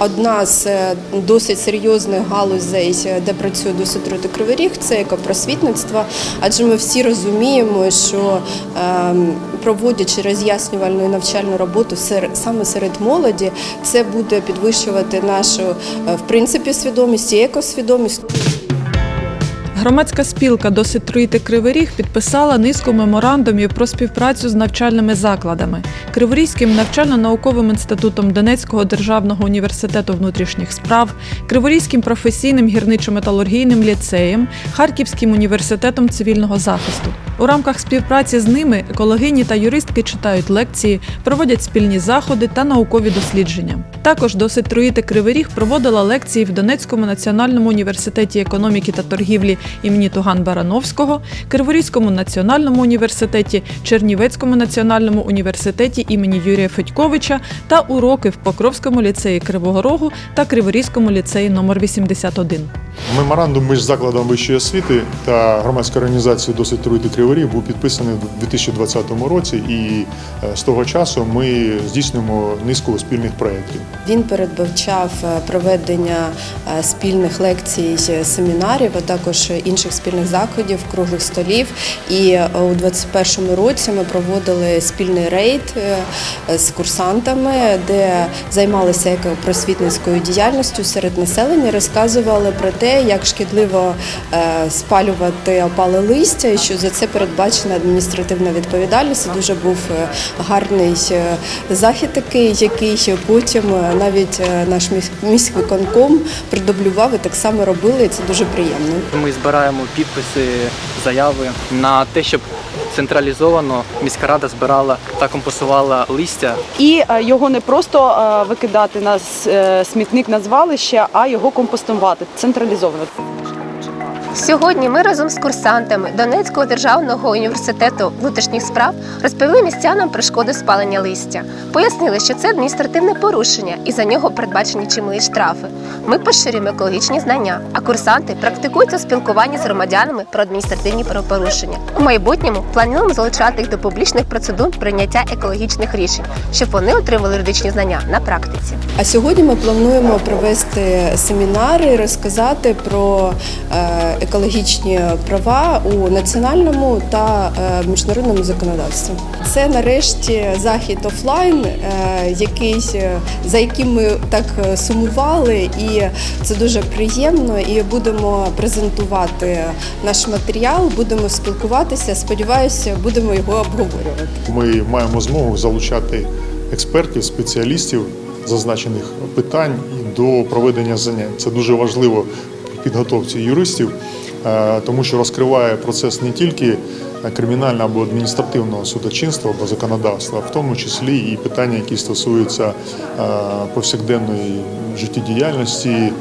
Одна з е, досить серйозних галузей, е, де працює досить роти кривий ріг, це екопросвітництво. Адже ми всі розуміємо, що ем, проводячи роз'яснювальну і навчальну роботу саме серед молоді, це буде підвищувати нашу е, в принципі свідомість і екосвідомість. Громадська спілка «Досить труїти Кривий Ріг» підписала низку меморандумів про співпрацю з навчальними закладами Криворізьким навчально-науковим інститутом Донецького державного університету внутрішніх справ, Криворізьким професійним гірничо-металургійним ліцеєм, Харківським університетом цивільного захисту. У рамках співпраці з ними екологині та юристки читають лекції, проводять спільні заходи та наукові дослідження. Також досить труїти Кривий Ріг проводила лекції в Донецькому національному університеті економіки та торгівлі імені Туган Барановського, Криворізькому національному університеті, Чернівецькому національному університеті імені Юрія Федьковича та уроки в Покровському ліцеї Кривого Рогу та Криворізькому ліцеї номер 81. Меморандум між закладом вищої освіти та громадською організацією «Досить труїти Кривий Ріг» був підписаний у 2020 році, і е, з того часу ми здійснюємо низку спільних проєктів. Він передбачав е, проведення е, спільних лекцій, семінарів, а також інших спільних заходів, круглих столів. І у 2021 році ми проводили спільний рейд з курсантами, де займалися екопросвітницькою діяльністю серед населення, розказували про те, як шкідливо спалювати опале листя, і що за це передбачена адміністративна відповідальність. Це дуже був е, гарний е, захід такий, який потім е, навіть наш місь- міськвиконком продублював і так само робили. І це дуже приємно. Ми збираємо підписи, заяви на те, щоб централізовано міська рада збирала та компостувала листя І його не просто викидати на смітник на звалище, а його компостувати централізовано. Сьогодні ми разом з курсантами Донецького державного університету внутрішніх справ розповіли містянам про шкоди спалення листя. Пояснили, що це адміністративне порушення і за нього передбачені чималі штрафи. Ми поширюємо екологічні знання, а курсанти практикують у спілкуванні з громадянами про адміністративні правопорушення. У майбутньому плануємо залучати їх до публічних процедур прийняття екологічних рішень, щоб вони отримали юридичні знання на практиці. А сьогодні ми плануємо провести семінари, розказати про е, екологічні права у національному та е, міжнародному законодавстві. Це нарешті захід офлайн, е, який е, за яким ми так сумували, і це дуже приємно. І будемо презентувати наш матеріал, будемо спілкуватися. Сподіваюся, будемо його обговорювати. Ми маємо змогу залучати експертів, спеціалістів зазначених питань до проведення занять. Це дуже важливо підготовці юристів, тому що розкриває процес не тільки кримінального або адміністративного судочинства або законодавства, а в тому числі і питання, які стосуються е, повсякденної життєдіяльності, е,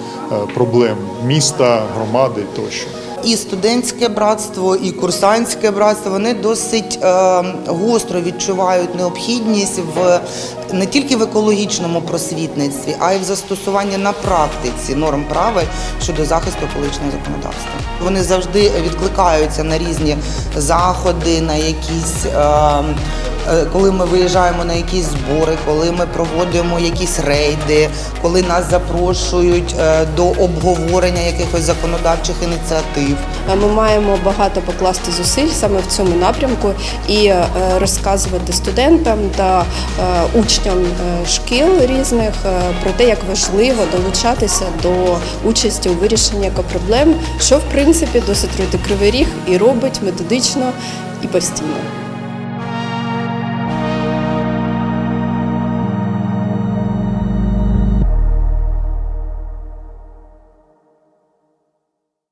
проблем міста, громади тощо. І студентське братство, і курсантське братство вони досить е, гостро відчувають необхідність в не тільки в екологічному просвітництві, а й в застосуванні на практиці норм права щодо захисту екологічного законодавства. Вони завжди відкликаються на різні заходи, на якісь. Е, коли ми виїжджаємо на якісь збори, коли ми проводимо якісь рейди, коли нас запрошують е, до обговорення якихось законодавчих ініціатив. Е, Ми маємо багато покласти зусиль саме в цьому напрямку і розказувати студентам та учням шкіл різних про те, як важливо долучатися до участі у вирішенні екопроблем, що в принципі досить кривий ріг і робить методично і постійно.